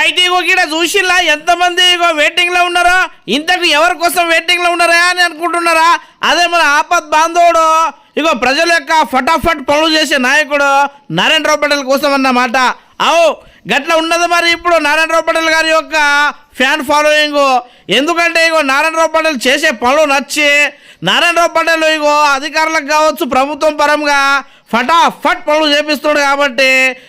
అయితే ఇగో ఇక్కడ చూసిల్లా? ఎంతమంది ఇగో వెయిటింగ్లో ఉన్నారో? ఇంతకు ఎవరి కోసం వెయిటింగ్లో ఉన్నారా అని అనుకుంటున్నారా? అదే మన ఆపద్ బాంధవుడు. ఇగో ప్రజల యొక్క ఫటాఫట్ పనులు చేసే నాయకుడు నారాయణరావు పటేల్ కోసం అన్నమాట అవు గట్ల ఉన్నది మరి ఇప్పుడు నారాయణరావు పటేల్ గారి యొక్క ఫ్యాన్ ఫాలోయింగ్ ఎందుకంటే ఇగో నారాయణరావు పటేల్ చేసే పనులు నచ్చి నారాయణరావు పటేల్ ఇగో అధికారులకు కావచ్చు ప్రభుత్వం పరంగా ఫటాఫట్ పనులు చేపిస్తున్నాడు కాబట్టి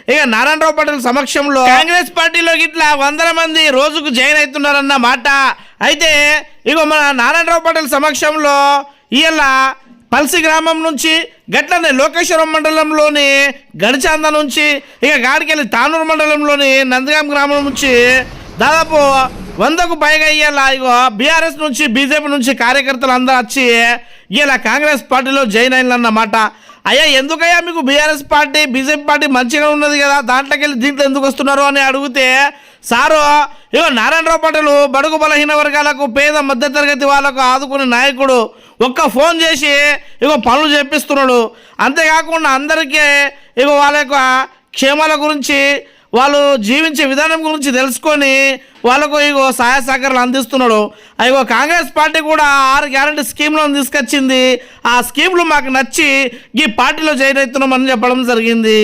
ఇక నారాయణరావు పటేల్ సమక్షంలో కాంగ్రెస్ పార్టీలో ఇట్లా వందల మంది రోజుకు జాయిన్ అవుతున్నారన్న మాట. అయితే ఇక మన నారాయణరావు పటేల్ సమక్షంలో ఇలా పల్సి గ్రామం నుంచి గట్లనే లోకేశ్వరం మండలంలోని గడిచాంద నుంచి ఇక గాడికెళ్ళి తానూరు మండలంలోని నందగాం గ్రామం నుంచి దాదాపు వందకు పైగా ఇవాళ ఇగో బీఆర్ఎస్ నుంచి బీజేపీ నుంచి కార్యకర్తలు అందరూ వచ్చి ఇలా కాంగ్రెస్ పార్టీలో జాయిన్ అయినన్నమాట అయ్యా ఎందుకయ్యా మీకు బీఆర్ఎస్ పార్టీ బీజేపీ పార్టీ మంచిగా ఉన్నది కదా? దాంట్లోకి వెళ్ళి దీంట్లో ఎందుకు వస్తున్నారు అని అడిగితే సారు ఇగో నారాయణరావు పటేలు బడుగు బలహీన వర్గాలకు పేద మధ్యతరగతి వాళ్ళకు ఆదుకునే నాయకుడు ఒక్క ఫోన్ చేసి ఇగో పనులు చేపిస్తున్నాడు. అంతేకాకుండా అందరికీ ఇగో వాళ్ళ యొక్క క్షేమాల గురించి వాళ్ళు జీవించే విధానం గురించి తెలుసుకొని వాళ్ళకు ఇగో సహాయ సహకారాలు అందిస్తున్నాడు. అయ్యో కాంగ్రెస్ పార్టీ కూడా ఆరు గ్యారంటీ స్కీమ్లో తీసుకొచ్చింది. ఆ స్కీమ్లు మాకు నచ్చి ఈ పార్టీలో జాయిన్ అవుతున్నామని చెప్పడం జరిగింది.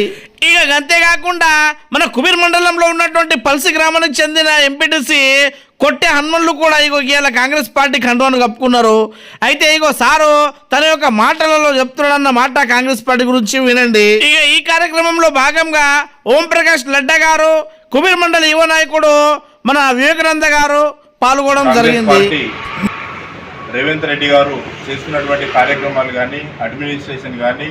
ఇక అంతేకాకుండా మన కుబీర్ మండలంలో ఉన్నటువంటి పల్సి గ్రామానికి చెందిన ఎంపీటీసీ కొట్టే హనుమన్లు కూడా ఇగో ఇవాళ కాంగ్రెస్ పార్టీ కండువాను కప్పుకున్నారు. అయితే ఇగో సారు తన యొక్క మాటలలో చెప్తున్నాడన్న మాట కాంగ్రెస్ పార్టీ గురించి వినండి. ఇక ఈ కార్యక్రమంలో భాగంగా ఓం ప్రకాష్ లడ్డా గారు కుబీర్ మండలి యువ నాయకుడు మన వివేకానంద గారు పాల్గొనడం జరిగింది. రేవంత్ రెడ్డి గారు చేస్తున్నటువంటి కార్యక్రమాలు కానీ అడ్మినిస్ట్రేషన్ కానీ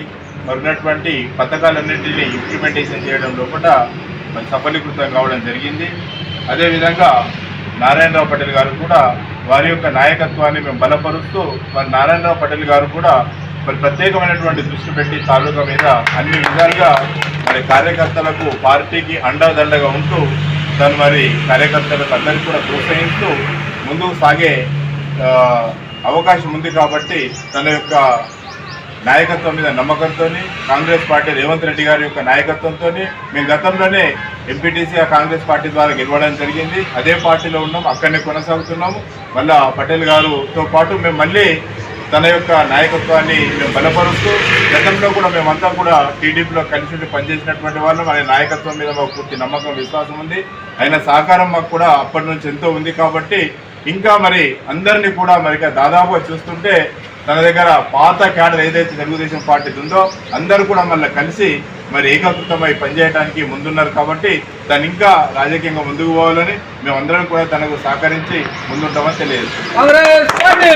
మరినటువంటి పథకాలన్నింటినీ ఇంప్లిమెంటేషన్ చేయడం లోపల మరి సఫలీకృతం కావడం జరిగింది. అదేవిధంగా నారాయణరావు పటేల్ గారు కూడా వారి యొక్క నాయకత్వాన్ని మేము బలపరుస్తూ మరి నారాయణరావు పటేల్ గారు కూడా మరి ప్రత్యేకమైనటువంటి దృష్టి పెట్టి తాలూకా మీద అన్ని విధాలుగా మరి కార్యకర్తలకు పార్టీకి అండదండగా ఉంటూ తను మరి కార్యకర్తలకు అందరికీ కూడా ప్రోత్సహిస్తూ ముందుకు సాగే అవకాశం ఉంది కాబట్టి తన యొక్క నాయకత్వం మీద నమ్మకంతో కాంగ్రెస్ పార్టీ రేవంత్ రెడ్డి గారి యొక్క నాయకత్వంతో మేము గతంలోనే ఎంపీటీసీ కాంగ్రెస్ పార్టీ ద్వారా గెలవడం జరిగింది. అదే పార్టీలో ఉన్నాం అక్కడనే కొనసాగుతున్నాము. మళ్ళా పటేల్ గారుతో పాటు మేము మళ్ళీ తన యొక్క నాయకత్వాన్ని మేము బలపరుస్తూ గతంలో కూడా మేమంతా కూడా టీడీపీలో కలిసి ఉండి పనిచేసినటువంటి వాళ్ళం. ఆయన నాయకత్వం మీద మాకు పూర్తి నమ్మకం విశ్వాసం ఉంది. ఆయన సహకారం మాకు కూడా అప్పటి నుంచి ఎంతో ఉంది కాబట్టి ఇంకా మరి అందరినీ కూడా మరి దాదాపుగా చూస్తుంటే తన దగ్గర పాత క్యాడర్ ఏదైతే తెలుగుదేశం పార్టీ ఉందో అందరూ కూడా మళ్ళీ కలిసి మరి ఏకీకృతమై పనిచేయడానికి ముందున్నారు కాబట్టి దాన్ని ఇంకా రాజకీయంగా ముందుకు పోవాలని మేమందరం కూడా తనకు సహకరించి ముందుంటామని పార్టీ!